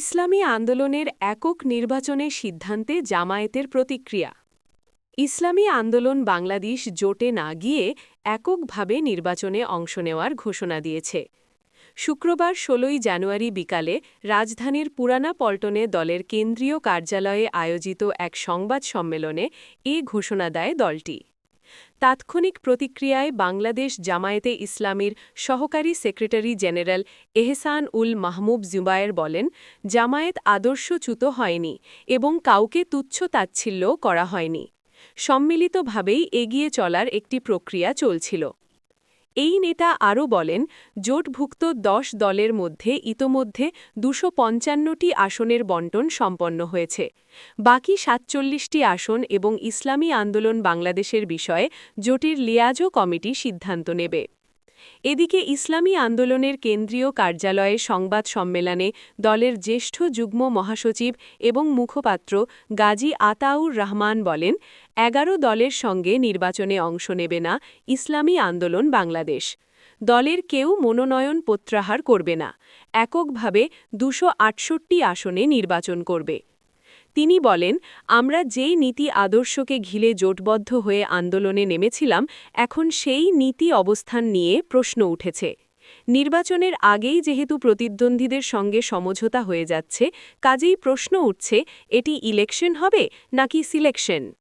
ইসলামী আন্দোলনের একক নির্বাচনের সিদ্ধান্তে জামায়াতের প্রতিক্রিয়া। ইসলামী আন্দোলন বাংলাদেশ জোটে না গিয়ে এককভাবে নির্বাচনে অংশ নেওয়ার ঘোষণা দিয়েছে। শুক্রবার ১৬ই জানুয়ারি বিকালে রাজধানীর পুরানা পল্টনে দলের কেন্দ্রীয় কার্যালয়ে আয়োজিত এক সংবাদ সম্মেলনে এ ঘোষণা দেয় দলটি। তাৎক্ষণিক প্রতিক্রিয়ায় বাংলাদেশ জামায়েতে ইসলামীর সহকারী সেক্রেটারি জেনারেল এহসান উল মাহমুব জুবায়ের বলেন, জামায়েত আদর্শচ্যুত হয়নি এবং কাউকে তুচ্ছ তাচ্ছিল্য করা হয়নি। সম্মিলিতভাবেই এগিয়ে চলার একটি প্রক্রিয়া চলছিল। এই নেতা আরও বলেন, জোটভুক্ত দশ দলের মধ্যে ইতোমধ্যে দুশো পঞ্চান্নটি আসনের বন্টন সম্পন্ন হয়েছে। বাকি সাতচল্লিশটি আসন এবং ইসলামী আন্দোলন বাংলাদেশের বিষয়ে জোটের লিয়াজো কমিটি সিদ্ধান্ত নেবে। এদিকে ইসলামী আন্দোলনের কেন্দ্রীয় কার্যালয়ে সংবাদ সম্মেলনে দলের জ্যেষ্ঠ যুগ্ম মহাসচিব এবং মুখপাত্র গাজী আতাউর রহমান বলেন, এগারো দলের সঙ্গে নির্বাচনে অংশ নেবে না ইসলামী আন্দোলন বাংলাদেশ। দলের কেউ মনোনয়ন প্রত্যাহার করবে না। এককভাবে দুশো আসনে নির্বাচন করবে। তিনি বলেন, আমরা যেই নীতি আদর্শকে ঘিলে জোটবদ্ধ হয়ে আন্দোলনে নেমেছিলাম, এখন সেই নীতি অবস্থান নিয়ে প্রশ্ন উঠেছে। নির্বাচনের আগেই যেহেতু প্রতিদ্বন্দ্বীদের সঙ্গে সমঝোতা হয়ে যাচ্ছে, কাজেই প্রশ্ন উঠছে, এটি ইলেকশন হবে নাকি সিলেকশন?